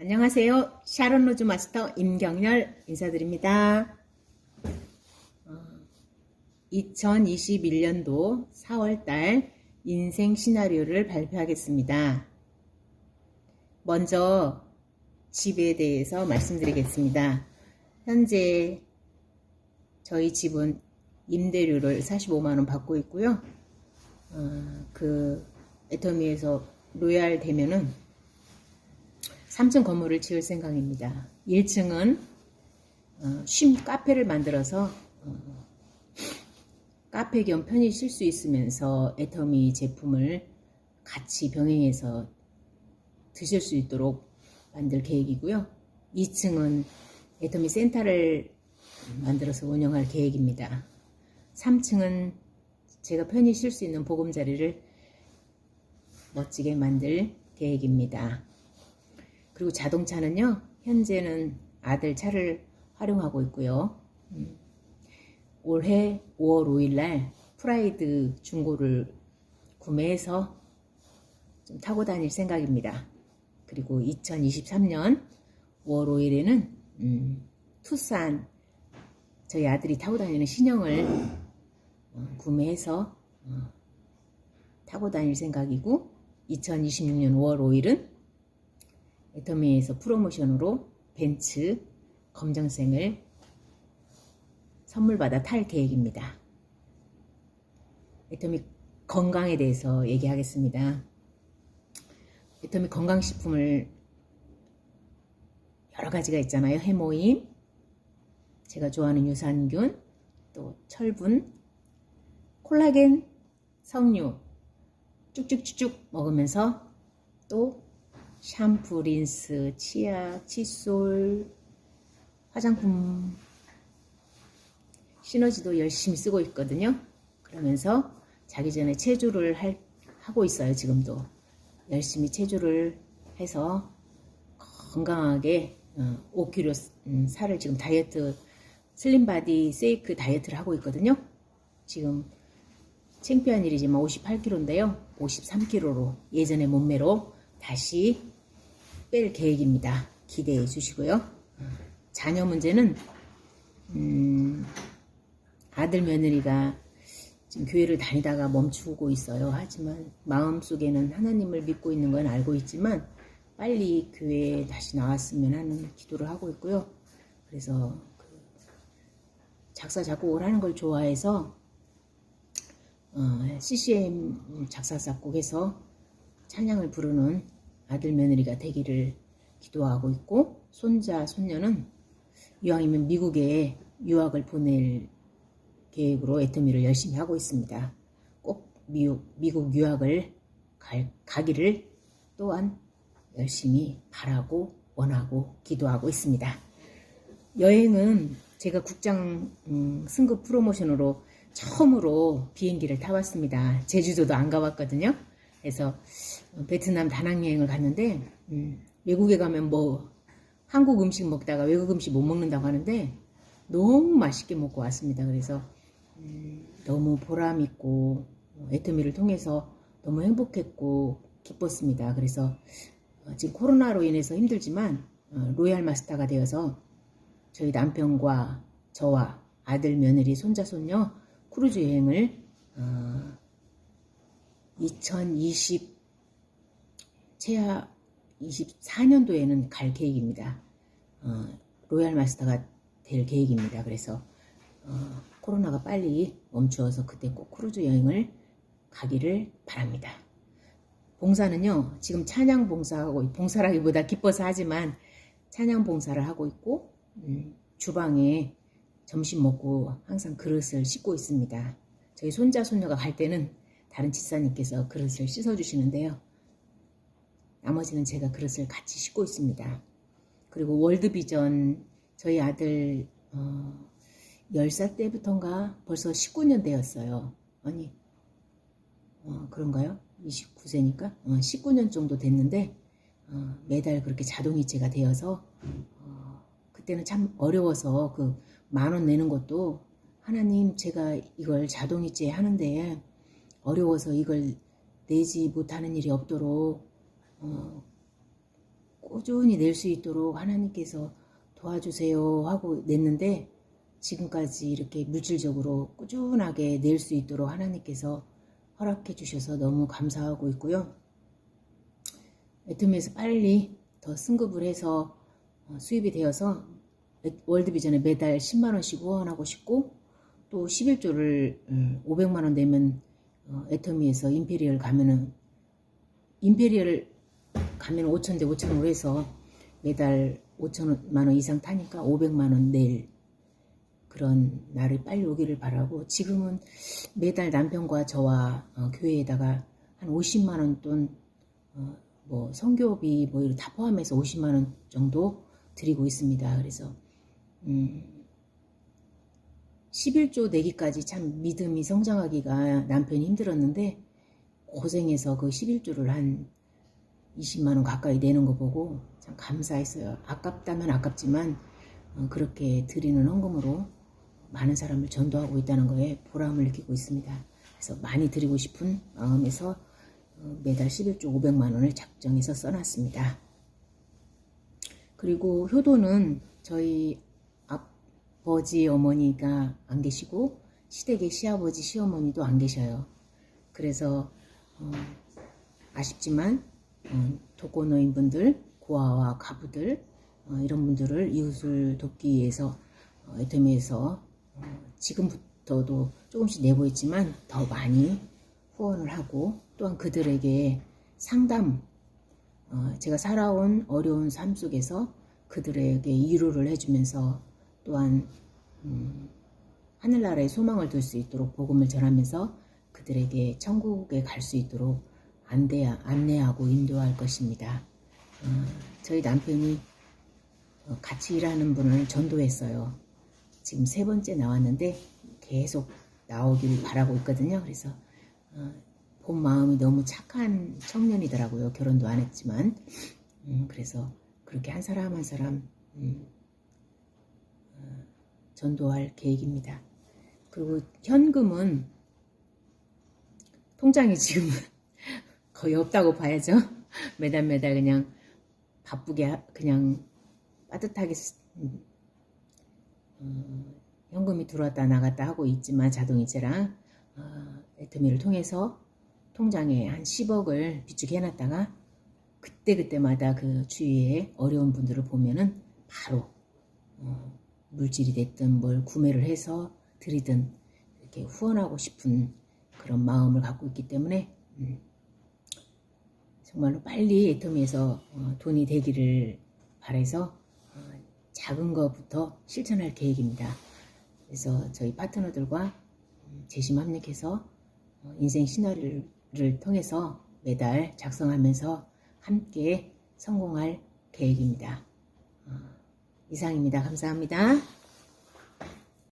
안녕하세요. 샤론 로즈 마스터 임경렬 인사드립니다. 2021년도 4월달 인생 시나리오를 발표하겠습니다. 먼저 집에 대해서 말씀드리겠습니다. 현재 저희 집은 임대료를 45만원 받고 있고요. 어, 그 애터미에서 로얄 되면은 3층 건물을 지을 생각입니다. 1층은 어, 쉼 카페를 만들어서 어, 카페 겸 편히 쉴 수 있으면서 애터미 제품을 같이 병행해서 드실 수 있도록 만들 계획이고요. 2층은 애터미 센터를 만들어서 운영할 계획입니다. 3층은 제가 편히 쉴 수 있는 보금자리를 멋지게 만들 계획입니다. 그리고 자동차는요, 현재는 아들 차를 활용하고 있고요. 음, 올해 5월 5일 날 프라이드 중고를 구매해서 좀 타고 다닐 생각입니다. 그리고 2023년 5월 5일에는 음, 투싼 저희 아들이 타고 다니는 신형을 어, 구매해서 어, 타고 다닐 생각이고 2026년 5월 5일은 애터미에서 프로모션으로 벤츠 검정색을 선물 받아 탈 계획입니다. 애터미 건강에 대해서 얘기하겠습니다. 애터미 건강식품을 여러 가지가 있잖아요. 해모임, 제가 좋아하는 유산균, 또 철분, 콜라겐, 석류 쭉쭉쭉쭉 먹으면서 또 샴푸, 린스, 치약, 칫솔, 화장품, 시너지도 열심히 쓰고 있거든요. 그러면서 자기 전에 체조를 할, 하고 있어요. 지금도 열심히 체조를 해서 건강하게 어, 5kg 음, 살을 지금 다이어트 슬림바디 세이크 다이어트를 하고 있거든요. 지금 창피한 일이지만 58kg인데요. 53kg로 예전의 몸매로 다시 뺄 계획입니다. 기대해 주시고요. 자녀 문제는 음, 아들 며느리가 지금 교회를 다니다가 멈추고 있어요. 하지만 마음속에는 하나님을 믿고 있는 건 알고 있지만 빨리 교회에 다시 나왔으면 하는 기도를 하고 있고요. 그래서 그 작사 작곡을 하는 걸 좋아해서 어, CCM 작사 작곡해서 찬양을 부르는 아들 며느리가 되기를 기도하고 있고 손자 손녀는 이왕이면 미국에 유학을 보낼 계획으로 애터미를 열심히 하고 있습니다. 꼭 미국, 미국 유학을 갈, 가기를 또한 열심히 바라고 원하고 기도하고 있습니다. 여행은 제가 국장 음, 승급 프로모션으로 처음으로 비행기를 타봤습니다. 제주도도 안 가봤거든요. 그래서 베트남 다낭 여행을 갔는데 음, 외국에 가면 뭐 한국 음식 먹다가 외국 음식 못 먹는다고 하는데 너무 맛있게 먹고 왔습니다. 그래서 음, 너무 보람 있고 애터미를 통해서 너무 행복했고 기뻤습니다. 그래서 어, 지금 코로나로 인해서 힘들지만 어, 로얄 마스터가 되어서 저희 남편과 저와 아들 며느리 손자 손녀 크루즈 여행을 어, 2020 최하 24년도에는 갈 계획입니다. 어, 로얄 마스터가 될 계획입니다. 그래서 어, 코로나가 빨리 멈추어서 그때 꼭 크루즈 여행을 가기를 바랍니다. 봉사는요, 지금 찬양 봉사하고, 봉사라기보다 기뻐서 하지만 찬양 봉사를 하고 있고, 음, 주방에 점심 먹고 항상 그릇을 씻고 있습니다. 저희 손자, 손녀가 갈 때는 다른 집사님께서 그릇을 씻어주시는데요. 나머지는 제가 그릇을 같이 씻고 있습니다. 그리고 월드비전 저희 아들 어, 10살 때부터인가 벌써 19년 되었어요. 아니 어, 그런가요? 29세니까 어, 19년 정도 됐는데 어, 매달 그렇게 자동이체가 되어서 어, 그때는 참 어려워서 그 만 원 내는 것도 하나님 제가 이걸 자동이체 하는데 어려워서 이걸 내지 못하는 일이 없도록 어, 꾸준히 낼 수 있도록 하나님께서 도와주세요 하고 냈는데 지금까지 이렇게 물질적으로 꾸준하게 낼 수 있도록 하나님께서 허락해 주셔서 너무 감사하고 있고요. 애터미에서 빨리 더 승급을 해서 어, 수입이 되어서 월드비전에 매달 10만원씩 후원하고 싶고 또 11조를 500만원 내면 어, 애터미에서 임페리얼 가면은 임페리얼 가면 5천대 5천으로 해서 매달 5천만원 이상 타니까 500만원 낼 그런 날이 빨리 오기를 바라고 지금은 매달 남편과 저와 어, 교회에다가 한 50만 원 돈, 어, 뭐 성교비 뭐 다 포함해서 50만 원 정도 드리고 있습니다. 그래서 음, 11조 내기까지 참 믿음이 성장하기가 남편이 힘들었는데 고생해서 그 11조를 한 20만 원 가까이 내는 거 보고 참 감사했어요. 아깝다면 아깝지만 어, 그렇게 드리는 헌금으로 많은 사람을 전도하고 있다는 거에 보람을 느끼고 있습니다. 그래서 많이 드리고 싶은 마음에서 어, 매달 11조 500만 원을 작정해서 써놨습니다. 그리고 효도는 저희 아버지 어머니가 안 계시고 시댁의 시아버지 시어머니도 안 계셔요. 그래서 어, 아쉽지만 어, 독거 노인분들 고아와 가부들 어, 이런 분들을 이웃을 돕기 위해서 어, 애터미에서 어, 지금부터도 조금씩 내고 있지만 더 많이 후원을 하고 또한 그들에게 상담 어, 제가 살아온 어려운 삶 속에서 그들에게 위로를 해주면서 또한 음, 하늘나라에 소망을 둘 수 있도록 복음을 전하면서 그들에게 천국에 갈 수 있도록 안대, 안내하고 인도할 것입니다. 어, 저희 남편이 어, 같이 일하는 분을 전도했어요. 지금 세 번째 나왔는데 계속 나오길 바라고 있거든요. 그래서 어, 본 마음이 너무 착한 청년이더라고요. 결혼도 안 했지만 음, 그래서 그렇게 한 사람 한 사람 음, 어, 전도할 계획입니다. 그리고 현금은 통장에 지금 거의 없다고 봐야죠. 매달 매달 그냥 바쁘게 하- 그냥 빠듯하게 쓰- 음, 어, 현금이 들어왔다 나갔다 하고 있지만 자동이체랑 어, 애터미를 통해서 통장에 한 10억을 비축해 놨다가 그때그때마다 그 주위에 어려운 분들을 보면은 바로 어, 물질이 됐든 뭘 구매를 해서 드리든 이렇게 후원하고 싶은 그런 마음을 갖고 있기 때문에 음, 정말로 빨리 애터미에서 어, 돈이 되기를 바래서 어, 작은 것부터 실천할 계획입니다. 그래서 저희 파트너들과 음, 재심 합력해서 어, 인생 시나리오를 통해서 매달 작성하면서 함께 성공할 계획입니다. 어, 이상입니다. 감사합니다.